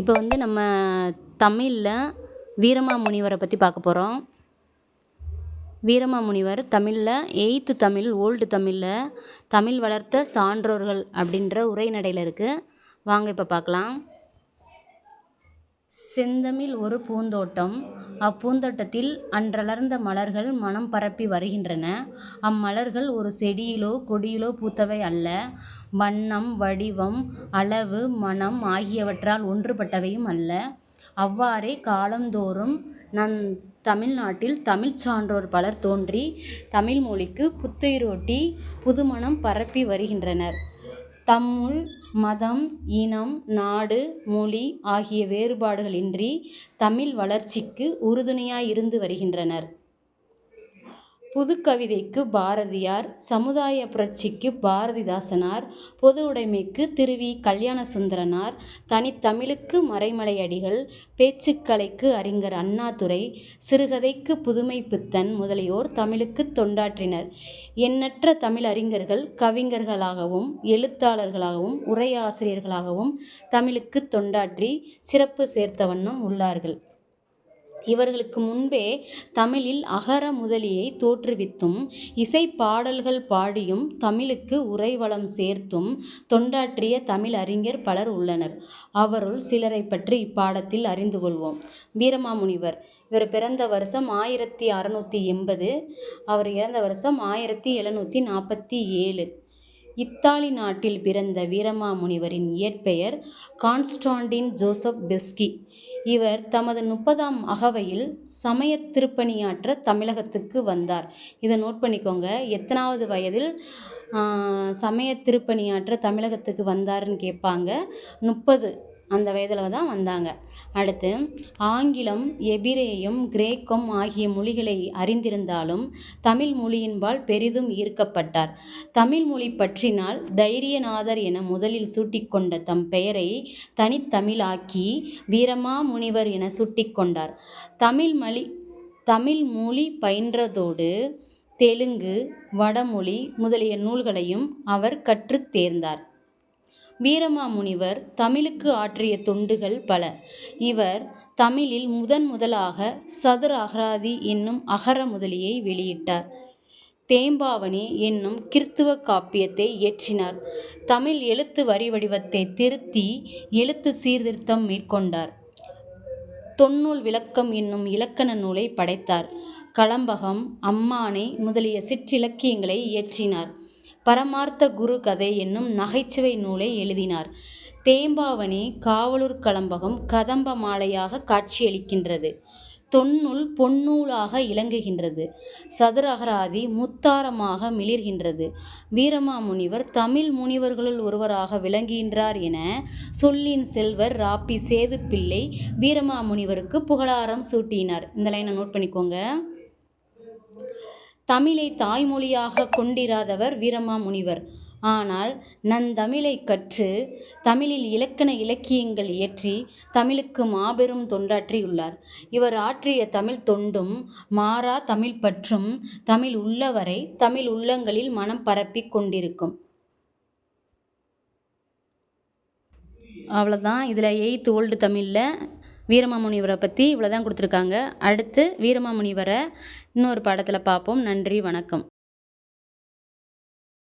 இப்போ வந்து நம்ம தமிழில் வீரமாமுனிவரை பற்றி பார்க்க போகிறோம் வீரமாமுனிவர் தமிழில் எயித்து தமிழ் ஓல்டு தமிழில் தமிழ் வளர்த்த சான்றோர்கள் அப்படின்ற உரைநடையில் இருக்குது வாங்க இப்போ பார்க்கலாம். செந்தமிழ் ஒரு பூந்தோட்டம். அப்பூந்தோட்டத்தில் அன்றலர்ந்த மலர்கள் மனம் பரப்பி வருகின்றன. அம்மலர்கள் ஒரு செடியிலோ கொடியிலோ பூத்தவை அல்ல. வண்ணம் வடிவம் அளவு மணம் ஆகியவற்றால் ஒன்றுபட்டவையும் அல்ல. அவ்வாறே காலந்தோறும் நம் தமிழ்நாட்டில் தமிழ்ச் சான்றோர் பலர் தோன்றி தமிழ் மொழிக்கு புத்துயிரூட்டி புதுமணம் பரப்பி வருகின்றனர். தம்முள் மதம் இனம் நாடு மொழி ஆகிய வேறுபாடுகளின்றி தமிழ் வளர்ச்சிக்கு உறுதுணையாய் இருந்து வருகின்றனர். புதுக்கவிதைக்கு பாரதியார் சமுதாய புரட்சிக்கு பாரதிதாசனார் பொது உடைமைக்கு திருவி கல்யாணசுந்தரனார் தனித்தமிழுக்கு மறைமலையடிகள் பேச்சுக்கலைக்கு அறிஞர் அண்ணாதுரை சிறுகதைக்கு புதுமை பித்தன் முதலியோர் தமிழுக்கு தொண்டாற்றினர். எண்ணற்ற தமிழறிஞர்கள் கவிஞர்களாகவும் எழுத்தாளர்களாகவும் உரையாசிரியர்களாகவும் தமிழுக்கு தொண்டாற்றி சிறப்பு சேர்த்த வண்ணம் உள்ளார்கள். இவர்களுக்கு முன்பே தமிழில் அகர முதலியை தோற்றுவித்தும் இசை பாடல்கள் பாடியும் தமிழுக்கு உரைவளம் சேர்த்தும் தொண்டாற்றிய தமிழ் அறிஞர் பலர் உள்ளனர். அவருள் சிலரைப் பற்றி இப்பாடத்தில் அறிந்து கொள்வோம். வீரமாமுனிவர் இவர் பிறந்த வருஷம் ஆயிரத்தி அறநூற்றி எண்பது அவர் இறந்த வருஷம் ஆயிரத்தி எழுநூற்றி நாற்பத்தி ஏழு. இத்தாலி நாட்டில் பிறந்த வீரமாமுனிவரின் இயற்பெயர் கான்ஸ்டாண்டின் ஜோசப் பெஸ்கி. இவர் தமது முப்பதாம் அகவையில் சமயத் திருப்பணியாற்ற தமிழகத்துக்கு வந்தார். இதை நோட் பண்ணிக்கோங்க எத்தனாவது வயதில் சமயத் திருப்பணியாற்ற தமிழகத்துக்கு வந்தாருன்னு கேட்பாங்க. முப்பது அந்த வயதில் தான் வந்தாங்க. அடுத்து ஆங்கிலம் எபிரேயம் கிரேக்கம் ஆகிய மொழிகளை அறிந்திருந்தாலும் தமிழ் மொழியின்பால் பெரிதும் ஈர்க்கப்பட்டார். தமிழ் மொழி பற்றினால் தைரியநாதர் என முதலில் சூட்டிக்கொண்ட தம் பெயரை தனித்தமிழாக்கி வீரமா முனிவர் எனச் தமிழ் கொண்டார். தமிழ் மொழி பயின்றதோடு தெலுங்கு வடமொழி முதலிய நூல்களையும் அவர் கற்றுத் தேர்ந்தார். வீரமாமுனிவர் தமிழுக்கு ஆற்றிய தொண்டுகள் பல. இவர் தமிழில் முதன் முதலாக சதுர அகராதி என்னும் அகர முதலியை வெளியிட்டார். தேம்பாவணி என்னும் கிறித்துவ காப்பியத்தை இயற்றினார். தமிழ் எழுத்து வரி வடிவத்தை திருத்தி எழுத்து சீர்திருத்தம் மேற்கொண்டார். தொன்னூல் விளக்கம் என்னும் இலக்கண நூலைப் படைத்தார். கலம்பகம் அம்மானை முதலிய சிற்றிலக்கியங்களை இயற்றினார். பரமார்த்த குரு கதை என்னும் நகைச்சுவை நூலை எழுதினார். தேம்பாவணி காவலூர் கலம்பகம் கதம்ப மாலையாக காட்சியளிக்கின்றது. தொன்னூல் பொன்னூலாக இலங்குகின்றது. சதுர அகராதி முத்தாரமாக மிளிர்கின்றது. வீரமாமுனிவர் தமிழ் முனிவர்களுள் ஒருவராக விளங்குகின்றார் என சொல்லின் செல்வர் ரா. பி. சேதுப்பிள்ளை வீரமாமுனிவருக்கு புகழாரம் சூட்டினார். இந்த லைனை நோட் பண்ணிக்கோங்க. தமிழை தாய்மொழியாகக் கொண்டிராதவர் வீரமாமுனிவர். ஆனால் நந்தமிழைக் கற்று தமிழில் இலக்கண இலக்கியங்கள் இயற்றி தமிழுக்கு மாபெரும் தொண்டாற்றியுள்ளார். இவர் ஆற்றிய தமிழ் தொண்டும் மாறா தமிழ் பற்றும் தமிழ் உள்ளவரை தமிழ் உள்ளங்களில் மனம் பரப்பிக் கொண்டிருக்கும். அவ்வளோதான் இதில் எயித்து ஓல்டு தமிழில் வீரமாமுனிவரை பற்றி இவ்வளோ தான் கொடுத்துருக்காங்க. அடுத்து வீரமாமுனிவரை இன்னொரு பாடத்தில் பார்ப்போம். நன்றி வணக்கம்.